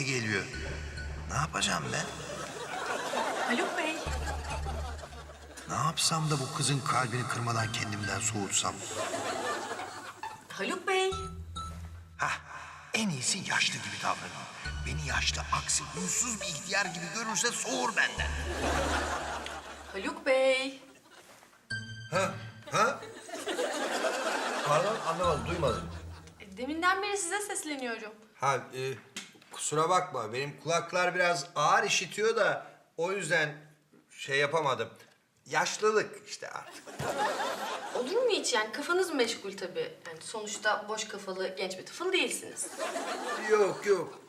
yine geliyor. Ne yapacağım ben? Haluk Bey. Ne yapsam da bu kızın kalbini kırmadan kendimden soğutsam? Haluk Bey. Hah, en iyisi yaşlı gibi davranayım. Beni yaşlı, aksi, huysuz bir ihtiyar gibi görürse soğur benden. Haluk Bey. Ha? Ha? Pardon anlamadım, duymadım. Deminden beri size sesleniyorum. Ha, e, kusura bakma. Benim kulaklar biraz ağır işitiyor da o yüzden şey yapamadım. Yaşlılık işte artık. Olur mu hiç yani kafanız meşgul tabii. Yani sonuçta boş kafalı genç bir tıfıl değilsiniz. Yok yok.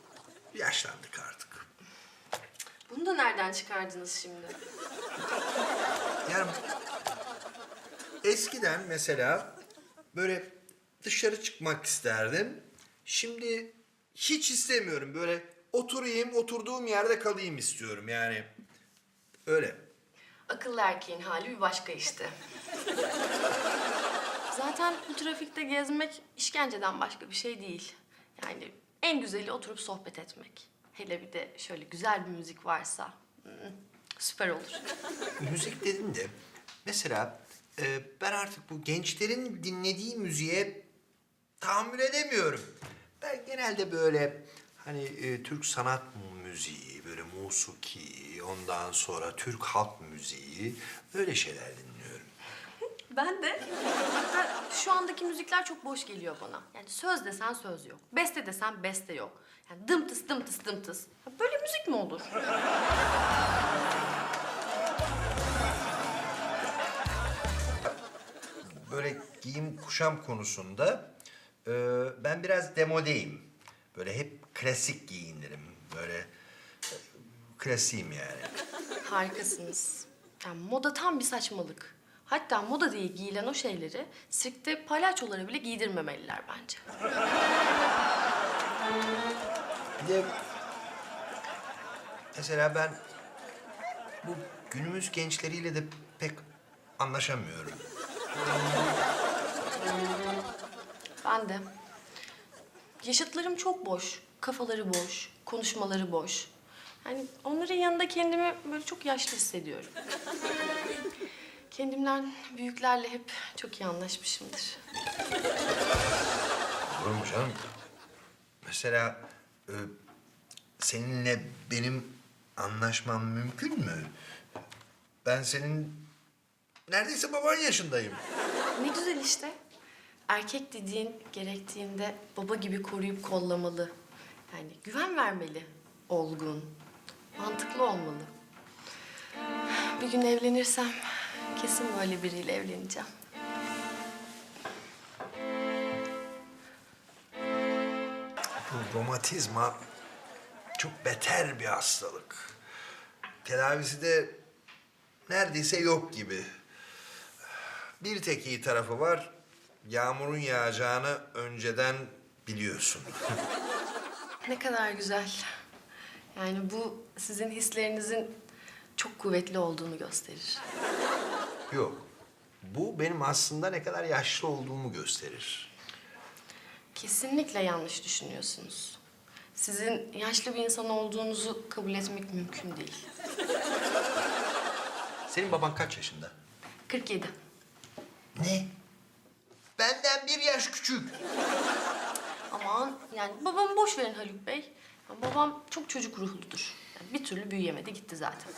Yaşlandık artık. Bunu da nereden çıkardınız şimdi? Yani eskiden mesela böyle dışarı çıkmak isterdim. Şimdi hiç istemiyorum. Böyle oturayım, oturduğum yerde kalayım istiyorum yani. Öyle. Akıllı erkeğin hali bir başka işte. Zaten bu trafikte gezmek işkenceden başka bir şey değil. Yani en güzeli oturup sohbet etmek. Hele bir de şöyle güzel bir müzik varsa. hmm, süper olur. Müzik dedin de mesela e, ben artık bu gençlerin dinlediği müziğe tahammül edemiyorum. Ben genelde böyle hani e, Türk sanat müziği, böyle musiki, ondan sonra Türk halk müziği öyle şeyler dinliyorum. Ben de. Hatta şu andaki müzikler çok boş geliyor bana. Yani söz desen söz yok. Beste desen beste yok. Yani dımtıs dımtıs dımtıs. Ya Böyle müzik mi olur? Böyle giyim kuşam konusunda e, ben biraz demodeyim. Böyle hep klasik giyinirim. Böyle e, klasiğim yani. Harikasınız. Yani moda tam bir saçmalık. Hatta moda diye giyilen o şeyleri sirkte palyaçolara bile giydirmemeliler bence. Bir de mesela ben bu günümüz gençleriyle de pek anlaşamıyorum. Ben de. Yaşıtlarım çok boş. Kafaları boş, konuşmaları boş. Yani onların yanında kendimi böyle çok yaşlı hissediyorum. Kendimden büyüklerle hep çok iyi anlaşmışımdır. Olur mu canım? Mesela e, seninle benim anlaşmam mümkün mü? Ben senin neredeyse baban yaşındayım. Ne güzel işte. Erkek dediğin gerektiğinde baba gibi koruyup kollamalı. Yani güven vermeli. Olgun, mantıklı olmalı. Bir gün evlenirsem kesin böyle biriyle evleneceğim. Bu romatizma çok beter bir hastalık. Tedavisi de neredeyse yok gibi. Bir tek iyi tarafı var. Yağmurun yağacağını önceden biliyorsun. Ne kadar güzel. Yani bu sizin hislerinizin çok kuvvetli olduğunu gösterir. Yok. Bu benim aslında ne kadar yaşlı olduğumu gösterir. Kesinlikle yanlış düşünüyorsunuz. Sizin yaşlı bir insan olduğunuzu kabul etmek mümkün değil. Senin baban kaç yaşında? 47. Ne? Benden bir yaş küçük. Aman yani babamı boş verin Haluk Bey. Babam çok çocuk ruhludur. Yani bir türlü büyüyemedi gitti zaten.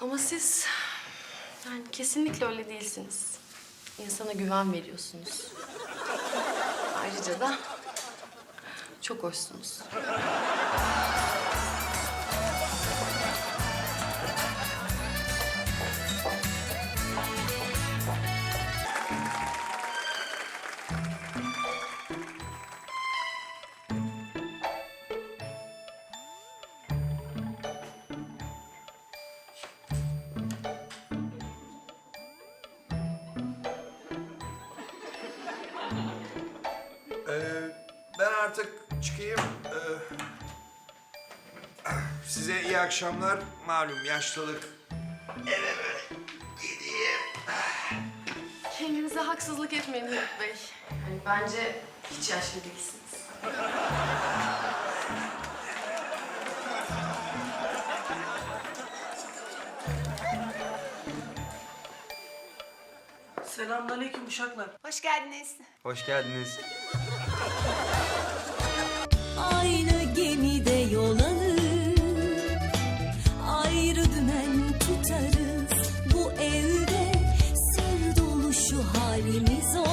Ama siz yani kesinlikle öyle değilsiniz. İnsana güven veriyorsunuz. Ayrıca da çok hoşsunuz. Ee, ben artık çıkayım. Ee, size iyi akşamlar. Malum yaşlılık. Eve böyle gideyim. Kendinize haksızlık etmeyin Haluk Bey. Yani bence hiç yaşlı değilsiniz. Selamünaleyküm uşaklar. Hoş geldiniz. Hoş geldiniz. E me zoou.